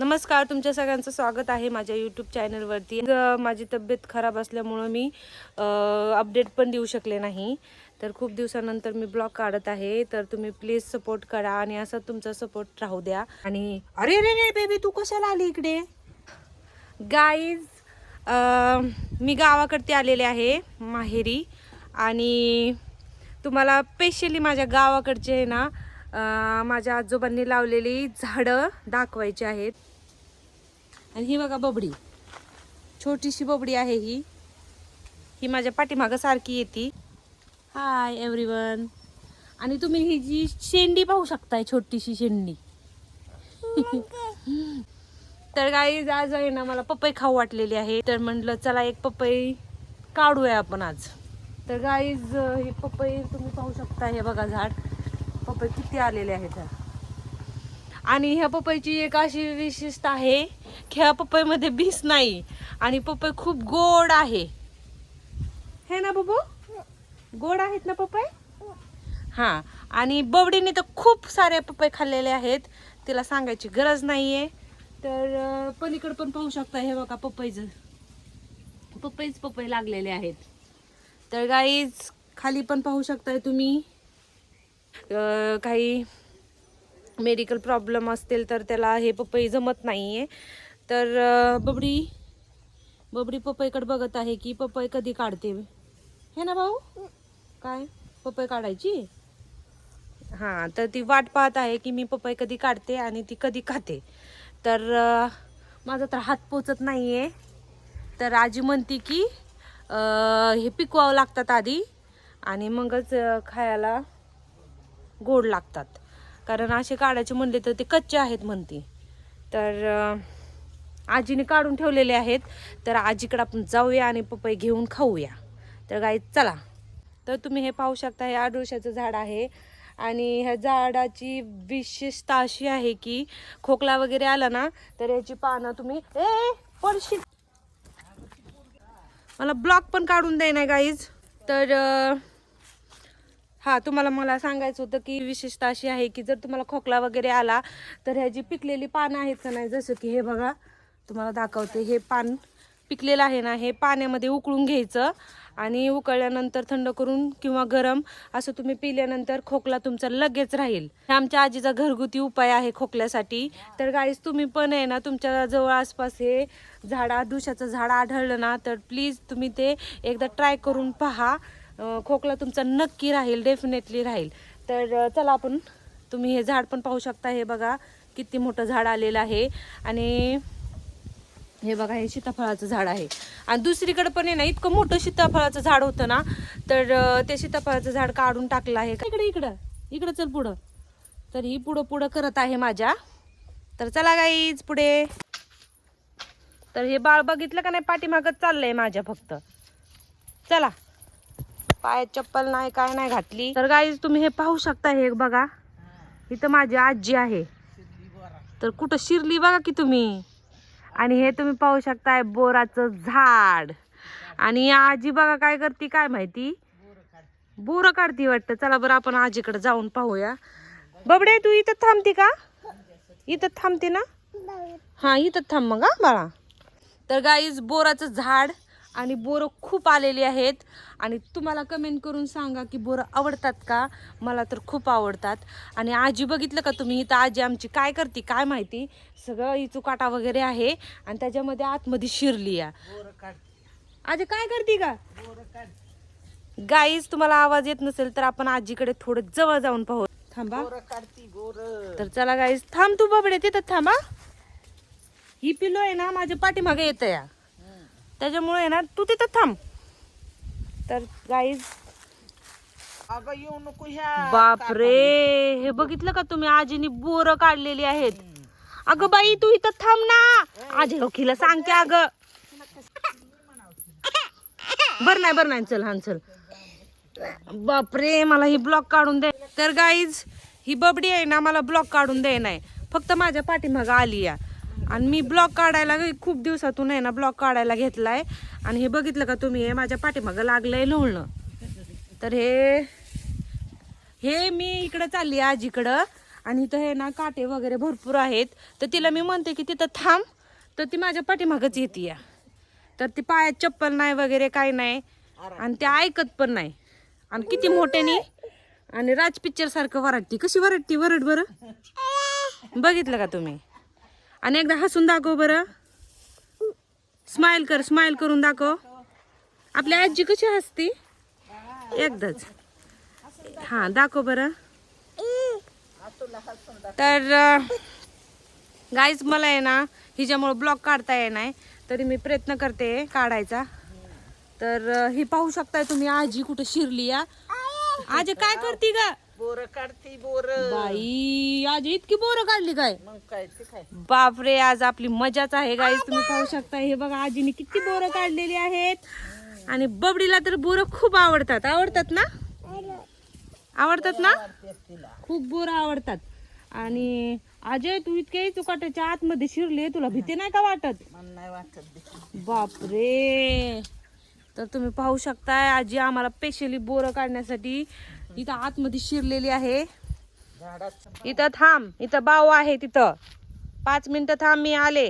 नमस्कार तुमच्या सगळ्यांचं स्वागत आहे माझ्या यूट्यूब चॅनलवरती माझी तब्येत खराब असल्यामुळं मी अपडेट पण देऊ शकले नाही. तर खूप दिवसानंतर मी ब्लॉग काढत आहे तर तुम्ही प्लीज सपोर्ट करा आणि असं तुमचा सपोर्ट राहू द्या. आणि अरे रे रे बेबी तू कशाला आली इकडे? गाईज मी गावाकडते आलेले आहे माहेरी. आणि तुम्हाला स्पेशली माझ्या गावाकडचे आहे ना माझ्या आजोबांनी लावलेली झाडं दाखवायची आहेत. आणि ही बघा बबडी. छोटीशी बबडी आहे ही. ही माझ्या पाठीमागं सारखी येते. हाय एव्हरीवन आणि तुम्ही ही जी शेंडी पाहू शकताय छोटीशी शेंडी. तर गाई आज आहे ना मला पपई खाऊ वाटलेली आहे. तर म्हटलं चला एक पपई काढूया आपण आज. तर गाईज हे पपई तुम्ही पाहू शकता हे बघा झाड. पपई किती आलेले आहेत. ह्या. आणि ह्या पपईची एक अशी विशेषता आहे की ह्या पपईमध्ये बीस नाही आणि पपई खूप गोड आहे. हे ना बाबू? गोड आहेत ना पपई? हां आणि बबडीने तर खूप सारे पपई खाल्लेले आहेत. तिला सांगायची गरज नाहीये. तर पलीकडे पण पाहू शकता हे बघा पपईचं. पपईच पपई लागलेले आहेत. तर गाईज खाली पण पाहू शकताय तुम्ही. काही मेडिकल प्रॉब्लेम असतील तर त्याला हे पपई जमत नाही आहे तर बबडी बबडी पपईकडे बघत आहे की पपई कधी काढते? हे ना भाऊ? काय? पपई काढायची? हां तर ती वाट पाहत आहे की मी पपई कधी काढते आणि ती कधी खाते. तर माझा तर हात पोचत नाही आहे तर आजी म्हणते की हे पिकवावं लागतात आधी आणि मगच खायला गोड लागतात. कारण असे काढायचे म्हणले तर ते कच्चे आहेत म्हणते. तर आजीने काढून ठेवलेले आहेत. तर आजीकडे आपण जाऊया आणि पपई घेऊन खाऊया. तर गाई चला. तर तुम्ही हे पाहू शकता हे आडुळशाचं झाड आहे. आणि ह्या झाडाची विशेषता अशी आहे की खोकला वगैरे आला ना तर याची पानं तुम्ही ए पडशी मला ब्लॉक पण काढून दे ना गाईज तर हा तुम्हाला मला सांगायचं होतं की विशेषता अशी आहे की जर तुम्हाला खोकला वगैरे आला तर ह्याची पिकलेली पानं आहेत का नाही जसं की हे बघा तुम्हाला दाखवते हे पान पिकलेलं आहे ना हे पाण्यामध्ये उकळून घ्यायचं आणि उकळल्यानंतर थंड करून किंवा गरम असं तुम्ही पिल्यानंतर खोकला तुमचा लगेच राहील. हे आमच्या आजीचा घरगुती उपाय आहे खोकल्यासाठी. तर गाईस तुम्ही पण आहे ना तुमच्या जवळ आसपास हे झाड दुशाचं झाड आढळलं ना तर प्लीज तुम्ही ते एकदा ट्राय करून पहा. खोकला तुमचा नक्की राहील डेफिनेटली राहील. तर चला आपण तुम्ही हे झाड पण पाहू शकता. हे बघा किती मोठं झाड आलेलं आहे. आणि हे बघा हे सीताफळाचं झाड आहे. आणि दुसरीकडे पण आहे ना इतकं मोठं सीताफळाचं झाड होतं ना तर ते सीताफळाचं झाड काढून टाकलं आहे. इकडे इकडं? इकडं चल पुढं. तर ही पुढं पुढं करत आहे माझ्या. तर चला गाईज पुढे. तर हे बाळ बघितलं का नाही? पाठीमागत चाललंय माझ्या फक्त. चला. पायात चप्पल नाही काय नाही घातली. तर गाईज तुम्ही हे पाहू शकता हे बघा. इथं माझी आजी आहे. तर कुठं शिरली बघा की तुम्ही. आणि हे तुम्ही पाहू शकताय बोराचं झाड. आणि आजी बघा काय करते काय माहिती? बोरं काढती वाटतं. चला बरं आपण आजीकडे जाऊन पाहूया. बबडे तू इथं थांबते का? इथं थांबते ना? हा इथं थांब मग बाळा. तर गाईज बोराचं झाड आणि बोरं खूप आलेली आहेत. आणि तुम्हाला कमेंट करून सांगा की बोरं आवडतात का? मला तर खूप आवडतात. आणि आजी बघितलं का तुम्ही? इथं आजी आमची काय करते काय माहिती? सगळं इचुकाटा वगैरे आहे. आणि त्याच्यामध्ये आतमध्ये शिरली या आजी काय करते का गाईज तुम्हाला आवाज येत नसेल तर आपण आजीकडे थोडं जवळ जाऊन पाहू. थांबा. तर चला गाईज थांब तू बाबडे तिथं थांबा. ही पिलो आहे ना माझ्या पाठीमागे येतं या त्याच्यामुळे आहे ना तू तिथं थांब. तर गाईज अगं येऊ नको ह्या बापरे. हे बघितलं का तुम्ही? आजीने बोर काढलेली आहेत. अगं बाई तू इथं थांब ना. आजी लोकीला सांगते अगं. बर नाही बर नाही. चल हा चल. बापरे मला ही ब्लॉक काढून दे. तर गाईज ही बबडी आहे ना मला ब्लॉक काढून दे नाही. फक्त माझ्या पाठीमागं आली या. आणि मी ब्लॉक काढायला खूप दिवसातून आहे ना ब्लॉक काढायला घेतलाय. आणि हे बघितलं का तुम्ही? हे माझ्या पाठीमागं लागलंय लोळणं. तर हे हे मी इकडं चालली आहे आजीकडं. आणि इथं हे ना काटे वगैरे भरपूर आहेत. तर तिला मी म्हणते की तिथं थांब तर ती माझ्या पाठीमागच येते या तर ती पायात चप्पल नाही वगैरे काही नाही. आणि ते ऐकत पण नाही. आणि किती मोठ्याने. आणि राज पिक्चर सारखं वरडती. कशी वरडती? वरड बरं. बघितलं का तुम्ही? आणि एकदा हसून दाखव बरं. स्माइल कर स्माइल करून दाखव. आपली आजी कशी हसती? एकदाच. हा दाखव बरं. तर गाईज मला आहे ना हिच्यामुळं ब्लॉग काढता येणार तरी मी प्रयत्न करते काढायचा. तर ही पाहू शकताय तुम्ही आजी कुठं शिरली या. आजी काय करते का बोर काढती बोर. बाई आजी इतकी बोरं काढली काय? मग काय ते काय? बापरे आज आपली मजाच आहे गाईज तुम्ही पाहू शकता हे बघा आजीने किती बोरं काढलेली आहेत. आणि बबडीला तर बोरं खूप आवडतात. आवडतात ना? आवडतात ना? खूप बोरं आवडतात. आणि अजय तू इतके चुकाट्याच्या आतमध्ये शिरले तुला भीती नाही का वाटत? नाही वाटत ते. बापरे. तर तुम्ही पाहू शकताय आजी आम्हाला स्पेशली बोरं काढण्यासाठी इथं आतमध्ये शिरलेली आहे. इथं थांब इथं बाव आहे तिथं. पाच मिनिटं थांब मी आले.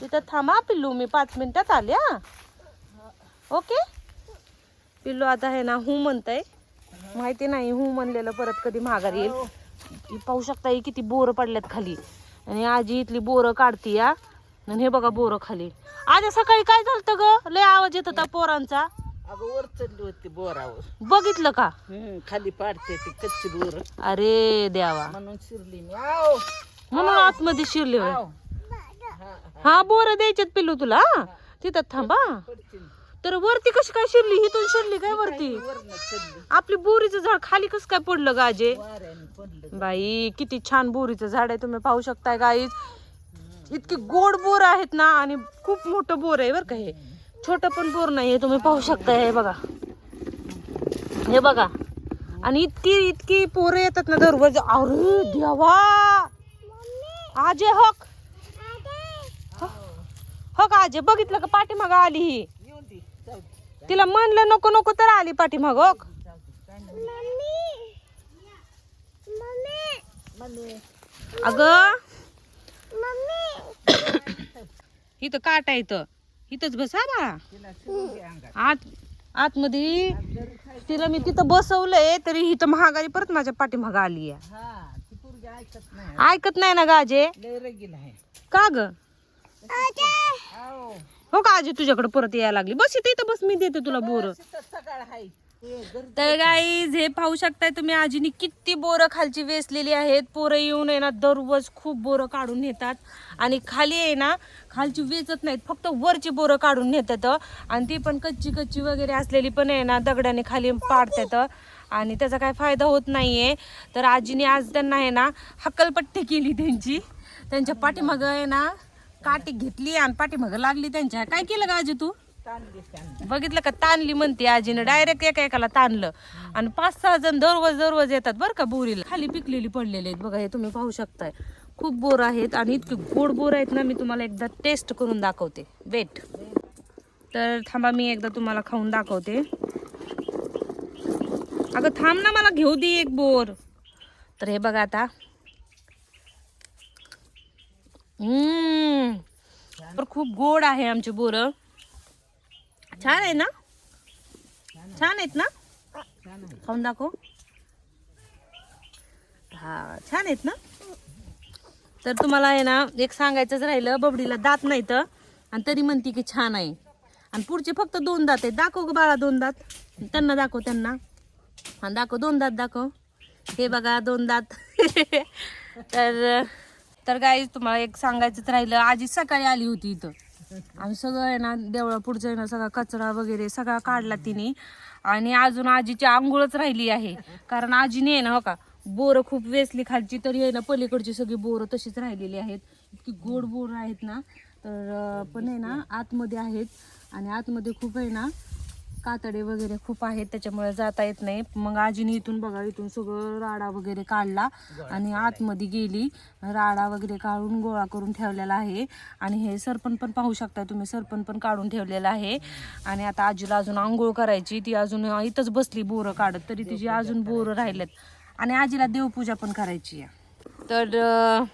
तिथं थांबा पिल्लू मी पाच मिनिटात आले हा. ओके? पिल्लू आता आहे ना हू म्हणतंय. माहिती नाही हू म्हणलेलं परत कधी माघार येईल. ही पाहू शकता ही किती बोरं पडल्यात खाली. आणि आजी इथली बोरं काढती या आणि हे बघा बोरं खाली. आज सकाळी काय झालं ग? लय आवाज येत होता पोरांचा. अगं वर चढली होती बोरावर. बघितलं का? हम्म, खाली पाडते ती कच्ची बोर. अरे देवा. म्हणून शिरली मी. आव म्हणून आतमध्ये शिरले होय. आव हा बोर द्यायच्यात पिल्लू तुला? तिथं थांबा. पडतील. तर वरती कशी काय शिरली? हिथून शिरली काय वरती? वरनं चढली. आपली बोरीचं झाड खाली कसं काय पडलं गाजे वाऱ्याने पडलं. बाई किती छान बोरीचं झाड आहे तुम्ही पाहू शकताय गाईज इतकी गोड बोर आहेत ना आणि खूप मोठं बोर आहे बरं का हे. छोटं पण बोर नाही तुम्ही पाहू शकताय हे बघा. हे बघा. आणि इतकी इतकी पोरं येतात ना दररोज अरे देवा! आजे हक. हो का आजे. बघितलं का? पाठीमाग आली ही. तिला म्हणलं नको नको तर आली पाठीमाग हो मम्मी. अगं इथं काट इथं. इथंच बसा बाळा आत आतमध्ये. तिला मी तिथं बसवलंय तरी इथं महागारी परत माझ्या पाठीमाग आली आहे. हा ऐकत नाही. ऐकत नाही ना गाजे का ग? हो का आजी तुझ्याकडे परत यायला लागली? बस इथं इथं बस मी देते तुला बोर. तर गाईज हे पाहू शकताय तुम्ही आजीनी किती बोरं खालची वेचलेली आहेत. पोरं येऊन आहे ना दररोज खूप बोरं काढून नेतात. आणि खाली आहे ना खालची वेचत नाहीत फक्त वरची बोरं काढून नेतात. आणि ती पण कच्ची कच्ची वगैरे असलेली पण आहे ना दगडाने खाली पाडतात. आणि त्याचा काय फायदा होत नाहीये. तर आजीने आज त्यांना आहे ना हक्कलपट्टी केली त्यांची. त्यांच्या पाठीमागं आहे ना काठी घेतली आणि पाठीमागं लागली त्यांच्या. काय केलं का आजी तू? बघितलं का? ताणली म्हणते आजीनं डायरेक्ट एका एकाला ताणलं. आणि पाच सहा जण दररोज दररोज येतात बरं का बोरीला. खाली पिकलेली पडलेली आहेत बघा हे तुम्ही पाहू शकताय. खूप बोर आहेत आणि इतके गोड बोर आहेत ना मी तुम्हाला एकदा टेस्ट करून दाखवते. वेट तर थांबा मी एकदा तुम्हाला खाऊन दाखवते. अगं थांब ना मला घेऊ दे एक बोर. तर हे बघा आता. खूप गोड आहे आमचे बोरं. छान आहे ना? छान आहेत ना? खाऊन दाखव. हा छान आहेत ना? तर तुम्हाला आहे ना एक सांगायचंच राहिलं बबडीला दात नाही तर. आणि तरी म्हणते की छान आहे. आणि पुढचे फक्त दोन दात आहेत. दाखव ग बाळा दोन दात. त्यांना दाखव त्यांना. हा दाखव दोन दात दाखव. हे बघा दोन दात. तर तर गाई तुम्हाला एक सांगायचंच राहिलं. आजी सकाळी आली होती इथं. आम्ही सगळं आहे ना देवळापुढचं आहे ना सगळा कचरा वगैरे सगळा काढला तिने. आणि अजून आजीची आंघोळच राहिली आहे. कारण आजीने आहे ना हो का बोरं खूप वेचली खालची तरी आहे ना पलीकडची सगळी बोरं तशीच राहिलेली आहेत. इतकी गोड बोरं आहेत ना तर पण आहे ना आतमध्ये आहेत. आणि आतमध्ये खूप आहे ना कातडे वगैरे खूप आहेत त्याच्यामुळे जाता येत नाही. मग आजीने इथून बघा इथून सगळं राडा वगैरे काढला आणि आतमध्ये गेली. राडा वगैरे काढून गोळा करून ठेवलेला आहे. आणि हे सरपण पण पाहू शकता तुम्ही सरपण पण काढून ठेवलेलं आहे. आणि आता आजीला अजून आंघोळ करायची ती अजून इथंच बसली बोरं काढत तरी तिची अजून बोरं राहिलेत. आणि आजीला देवपूजा पण करायची आहे. तर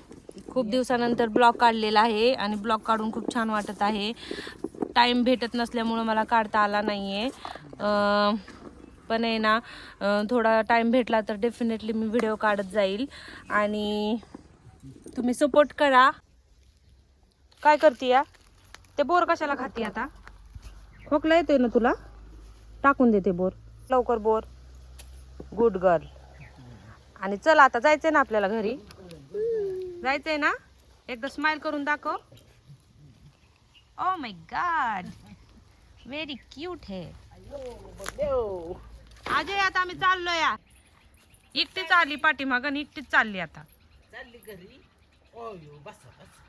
खूप दिवसानंतर ब्लॉग काढलेला आहे आणि ब्लॉग काढून खूप छान वाटत आहे. टाईम भेटत नसल्यामुळं मला काढता आला नाही आहे पण आहे ना थोडा टाईम भेटला तर डेफिनेटली मी व्हिडिओ काढत जाईल. आणि तुम्ही सपोर्ट करा. काय करते या? ते बोर कशाला खाते आता? खोकला येतोय ना तुला? टाकून देते बोर. लवकर बोर. गुड गर्ल आणि चल आता जायचंय ना आपल्याला घरी. जायचंय ना? एकदा स्माइल करून दाखव. Oh my god very cute हे. अजय आता आम्ही चाललो या एकटीच आली पाठीमागं एकटीच चालली आता. चालली घरी. ओ बसा बसा.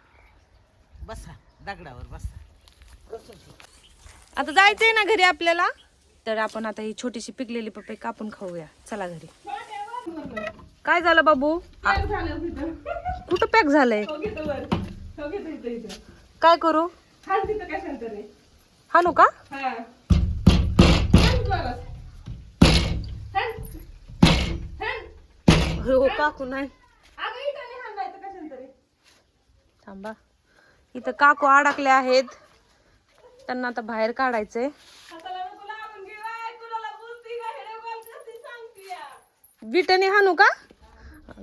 बसा दगडावर बसा. आता जायचंय ना घरी आपल्याला? तर आपण आता ही छोटीशी पिकलेली पपई कापून खाऊया. चला घरी. काय झालं बाबू? कुठं पॅक झालंय? काय करू? हाणू का? हो. काकू नाही. थांबा. इथं काकू अडकले आहेत. त्यांना आता बाहेर काढायचंय. विटणी हाणू का?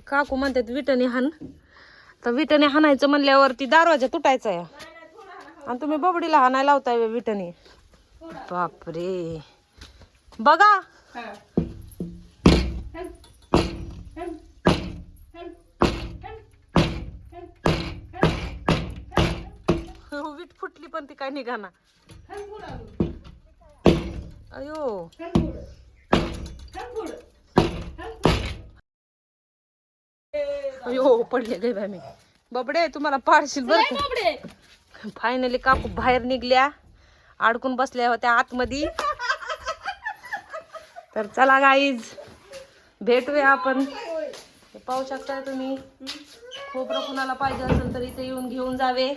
काकू म्हणतात विटणी हाण तर विटणी हाणायचं म्हणल्यावरती दरवाजा तुटायचा आहे आणि तुम्ही बबडीला हा नाही लावताय विटणी. बापरे. बघा. वीट फुटली पण ती काय निघाना. अयो. अयो पडले गे बाय मी. बबडे तुम्हाला पाडशील बरं फायनली काकू बाहेर निघल्या. अडकून बसल्या होत्या आतमध्ये. तर चला गाईज भेटूया आपण. पाहू शकता तुम्ही? खोबरं कुणाला पाहिजे असेल तर इथे येऊन घेऊन जावे.